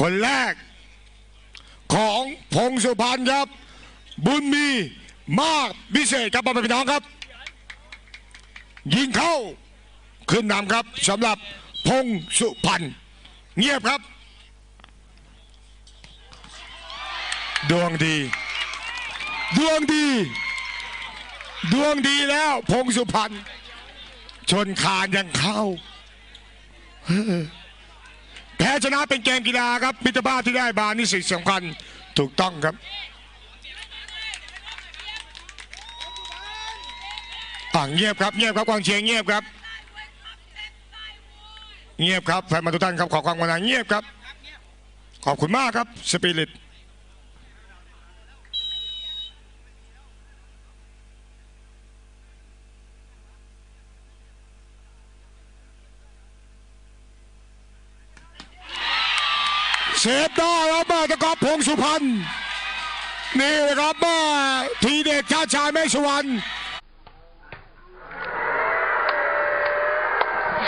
คนแรก ของพงสุพรรณครับ บุญมีมากพิเศษครับพ่อแม่พี่น้องครับ ยิงเข้าขึ้นนำครับสำหรับพงสุพรรณเงียบครับ ดวงดี ดวงดี ดวงดีแล้ว พงสุพรรณชนคานยังเข้า ชนะเป็นเกมกีฬาครับมิตรภาพที่ได้บานี่สิ่งสำคัญถูกต้องครับอ่างเงียบครับเงียบครับกองเชียร์เงียบครับ เงียบครับแฟนมาทุกท่านครับขอความกรุณาเงียบครับ ขอบคุณมากครับสปิริต เซฟได้ครับมาตะกอบพงสุพรรณนี่นะครับมาทีเด็ดชาติชายแม่สวรรณ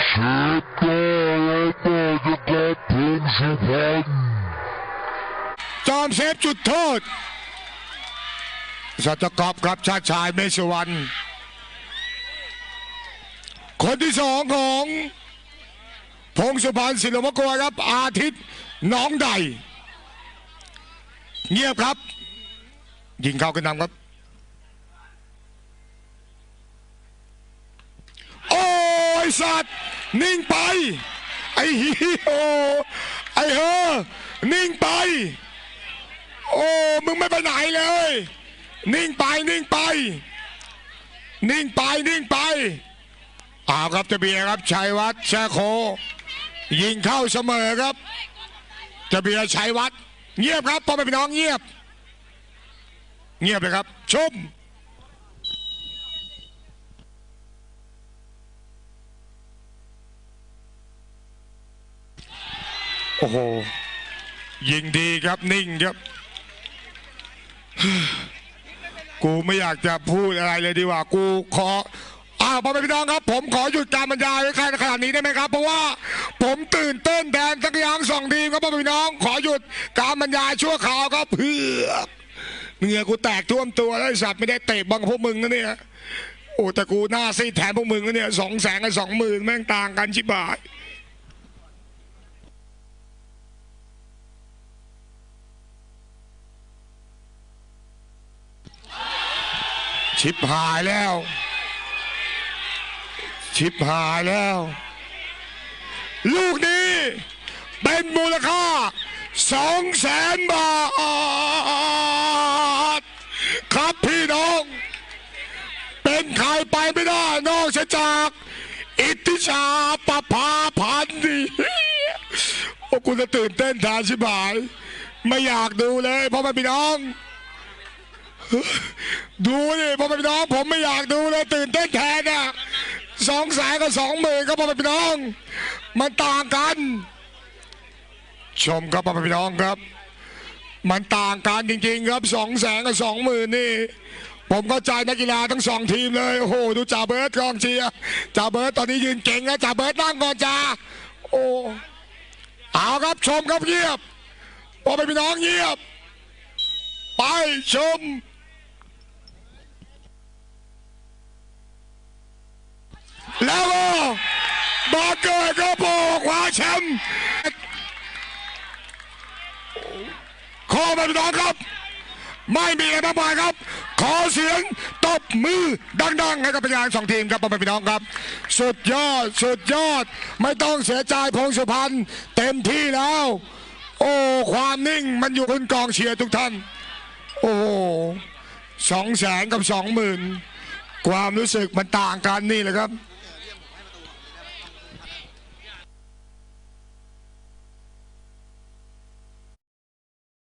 เชฟก็แล้วก็จะกอบพงสุพรรณจอมเซฟจุดโทษสัจกอบครับชาติชายเมษวรรณคนที่สองของ พงสุพรรณศิลปกรครับ อาทิตย์น้องใด เงียบครับ ยิงเข้ากันนำครับ โอ้ยสัตว์ นิ่งไป ไอ้ฮีโอไอ้เฮอนิ่งไป โอ้ มึงไม่ไปไหนเลย นิ่งไป นิ่งไป นิ่งไป นิ่งไปเอาครับจะเบียครับชัยวัฒน์แชโค ยิงเข้าเสมอครับจะเบียร์ชัยวัฒน์เงียบครับพ่อแม่พี่น้องเงียบ เงียบเลยครับ ชมโอ้โห ยิงดีครับนิ่งครับ กูไม่อยากจะพูดอะไรเลยดีกว่า กูขอ อ้าวพ่อแม่พี่น้องครับ ผมขอหยุดการบรรยายไว้แค่ขนาดนี้ได้ไหมครับ เพราะว่าผมตื่นเต้นแทนทั้งยางสองทีมครับพ่อแม่พี่น้อง ขอหยุดการบรรยายชั่วคราวครับเพื่อเหงื่อกูแตกท่วมตัวแล้วไอ้สัตว์ไม่ได้เตะบังพวกมึงนะเนี่ยโอ้แต่กูหน้าซีดแทนพวกมึงนะเนี่ยสองแสนกับสองหมื่นแม่งต่างกันชิบหายชิบหายแล้ว ชิบหายแล้ว ลูกนี้เป็นมูลค่าสองแสนบาท ครับพี่น้อง เป็นใครไปไม่ได้นอกจาก อิทธิชาปภาพันธ์ดิโอ้กูจะตื่นเต้นทานชิบหาย ไม่อยากดูเลยเพราะมันพี่น้อง ดูดิพ่อแม่พี่น้องผมไม่อยากดูเลยตื่นเต้นแทนอะ สองแสนกับสองหมื่นครับพ่อแม่พี่น้อง มันต่างกัน ชมครับพ่อแม่พี่น้องครับ มันต่างกันจริงๆครับสองแสนกับสองหมื่นนี่ ผมเข้าใจนักกีฬาทั้งสองทีมเลยโอ้โหดูจ่าเบิร์ดกองเชียร์จ่าเบิร์ดตอนนี้ยืนเก่งนะจ่าเบิร์ดนั่งก่อนจ่าโอ้เอาครับชมครับเงียบพ่อแม่พี่น้องเงียบ ไปชม แล้วก็บาเกิดก็โบคว้าแชมป์ขอมาพี่น้องครับ ไม่มีอะไรมากมายครับ ขอเสียงตบมือดังๆ ให้กับพยานสองทีมครับพ่อแม่พี่น้องครับ สุดยอดสุดยอด ไม่ต้องเสียใจพงสุพรรณเต็มที่แล้ว โอ้ความนิ่งมันอยู่บนกองเชียร์ทุกท่าน โอ้สองแสนกับสองหมื่นความรู้สึกมันต่างกันนี่แหละครับ